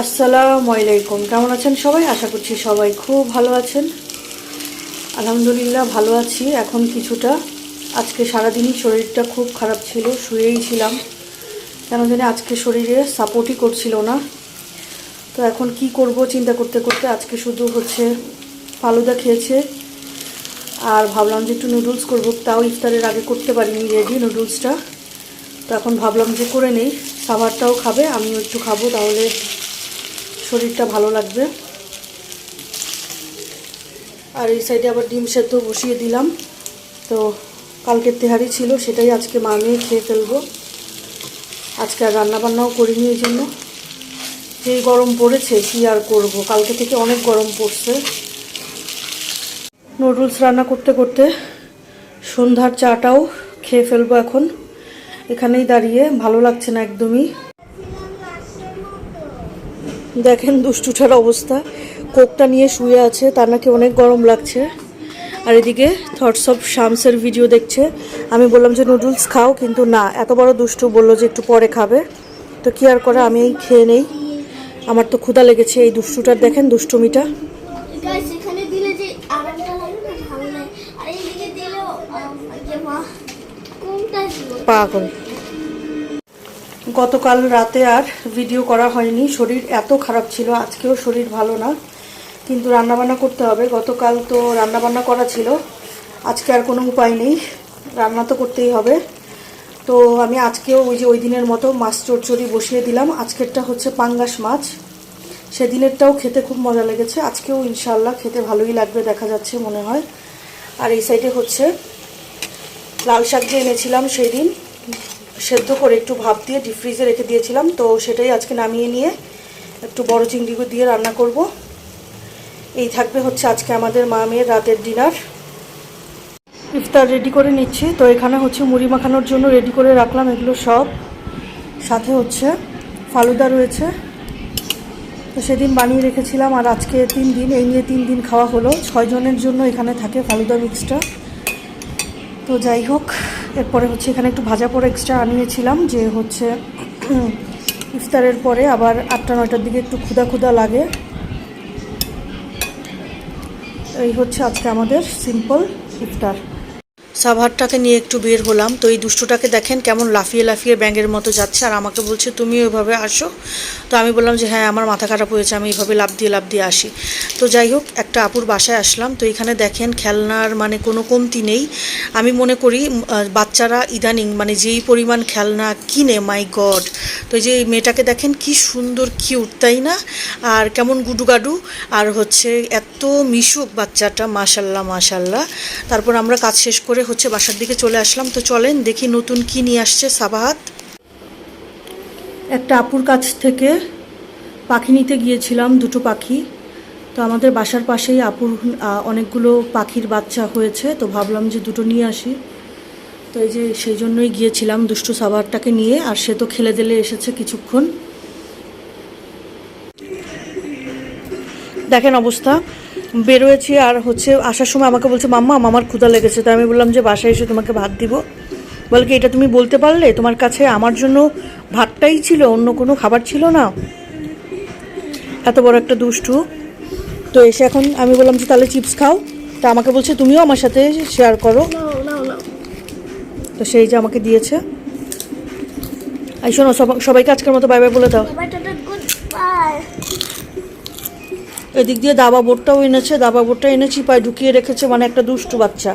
আসসালামু আলাইকুম। কেমন আছেন সবাই? আশা করছি সবাই খুব ভালো আছেন। আলহামদুলিল্লাহ ভালো আছি। এখন কিছুটা, আজকে সারাদিনই শরীরটা খুব খারাপ ছিল, শুয়েই ছিলাম। কেন জানি আজকে শরীরে সাপোর্টই করছিল না। তো এখন কি করব চিন্তা করতে করতে, আজকে শুধু হচ্ছে ফালুদা খেয়েছে। আর ভাবলাম যে একটু নুডলস করব, তাও ইফতারের আগে করতে পারিনি রেডি নুডলসটা। তো এখন ভাবলাম যে করে নেই সাভারটাও খাবে, আমিও একটু খাব তাহলে শরীরটা ভালো লাগবে। আর এই সাইডে আবার ডিম সেদ্ধ বসিয়ে দিলাম। তো কালকের তেহারি ছিল, সেটাই আজকে মামিয়ে খেয়ে ফেলব। আজকে আর রান্নাবান্নাও করিনি এই জন্য। যেই গরম পড়েছে, কি আর করব? কালকে থেকে অনেক গরম পড়ছে। নুডলস রান্না করতে করতে সন্ধ্যার চাটাও খেয়ে ফেলব এখন। এখানেই দাঁড়িয়ে, ভালো লাগছে না একদমই। দেখেন দুষ্টুটার অবস্থা। কোকটা নিয়ে শুয়ে আছে তার নাকি অনেক গরম লাগছে। আর এদিকে থটস অফ শামসের ভিডিও দেখছে। আমি বললাম যে নুডলস খাও। কিন্তু না এত বড় দুষ্টু বলল যে একটু পরে খাবে। তো কি আর করে আমি এই খেয়ে নেই। আমার তো ক্ষুধা লেগেছে এই দুষ্টুটার। দেখেন দুষ্টুমিটা। পাগল। গতকাল রাতে আর ভিডিও করা হয়নি। শরীর এত খারাপ ছিল, আজকেও শরীর ভালো না, কিন্তু রান্নাবান্না করতে হবে। গতকাল তো রান্নাবান্না করা ছিল, আজকে আর কোনো উপায় নেই, রান্না তো করতেই হবে। তো আমি আজকেও ওই যে ওই দিনের মতো মাছ চচ্চড়ি বসিয়ে দিলাম। আজকেরটা হচ্ছে পাঙ্গাস মাছ। সেদিনেরটাও খেতে খুব মজা লেগেছে। আজকেও ইনশাল্লাহ খেতে ভালোই লাগবে দেখা যাচ্ছে মনে হয়। আর এই সাইডে হচ্ছে লাল শাক যে এনেছিলাম সেই দিন সেদ্ধ করে একটু ভাপ দিয়ে ডিপ ফ্রিজে রেখে দিয়েছিলাম, তো সেটাই আজকে নামিয়ে নিয়ে একটু বড় চিংড়ি দিয়ে রান্না করব। এই থাকবে হচ্ছে আজকে আমাদের মা মেয়ের রাতের ডিনার। ইফতার রেডি করে নিচ্ছি, তো এখানে হচ্ছে মুড়ি মাখানোর জন্য রেডি করে রাখলাম এগুলো সব। সাথে হচ্ছে ফালুদা রয়েছে, তো সেদিন বানিয়ে রেখেছিলাম আর আজকে তিন দিন, এই নিয়ে তিন দিন খাওয়া হলো। ছয়জনের জন্য এখানে থাকে ফালুদা মিক্সটা তো যাই হোক এরপরে হচ্ছে এখানে একটু ভাজা পরে এক্সট্রা আনিয়েছিলাম, যে হচ্ছে ইফতারের পরে আবার আটটা নয়টার দিকে একটু ক্ষুদা ক্ষুদা লাগে। এই হচ্ছে আজকে আমাদের সিম্পল ইফতার। সাভারটাকে নিয়ে একটু বের হলাম। তো এই দুষ্টুটাকে দেখেন কেমন লাফিয়ে লাফিয়ে ব্যাঙের মতো যাচ্ছে। আর আমাকে বলছে, তুমি ওইভাবে আসো? তো আমি বললাম যে হ্যাঁ আমার মাথা খারাপ হয়েছে, আমি এইভাবে লাফ দিয়ে লাফ দিয়ে আসি। তো যাই হোক, একটা আপুর বাসায় আসলাম। তো এখানে দেখেন খেলনার মানে কোনো কমতি নেই। আমি মনে করি বাচ্চারা ইদানিং মানে যেই পরিমাণ খেলনা কিনে, মাই গড! তো যে মেয়েটাকে দেখেন কি সুন্দর, কিউট, তাই না? আর কেমন গুডুগাডু। আর হচ্ছে এত মিশুক বাচ্চাটা, মাশাল্লাহ মাশাল্লাহ। তারপর আমরা কাজ শেষ করে হচ্ছে বাসার দিকে চলে আসলাম। তো চলেন দেখি নতুন কি নিয়ে আসছে সাবাহাত। একটা আপুর কাছ থেকে পাখি নিতে গিয়েছিলাম, দুটো পাখি। তো আমাদের বাসার পাশেই আপুর অনেকগুলো পাখির বাচ্চা হয়েছে। তো ভাবলাম যে দুটো নিয়ে আসি। তো এই যে সেই জন্যই গিয়েছিলাম দুষ্টু সাবারটাকে নিয়ে, আর সে তো খেলে দিলে এসেছে কিছুক্ষণ। দেখেন অবস্থা। বেরোয়েছি আর হচ্ছে আসার সময় আমাকে বলছে, মাম্মা, আমার ক্ষুধা লেগেছে। তো আমি বললাম যে, বাসায় এসে তোমাকে ভাত দিব। বল কি, এটা তুমি বলতে পারলে? তোমার কাছে আমার জন্য ভাতটাই ছিল, অন্য কোনো খাবার ছিল না? এত বড় একটা দুষ্টু। তো এসে এখন আমি বললাম যে, তাহলে চিপস খাও। তা আমাকে বলছে, তুমিও আমার সাথে শেয়ার করো। তো সেই যে আমাকে দিয়েছে। এই শোনো, সব- সবাইকে আজকের মতো বাই বাই বলে দাও। এদিক দিয়ে দাবা বোর্ডটাও এনেছে, দাবা বোর্ডটা এনেছি, পায়ে ঢুকিয়ে রেখেছে মানে একটা দুষ্টু বাচ্চা।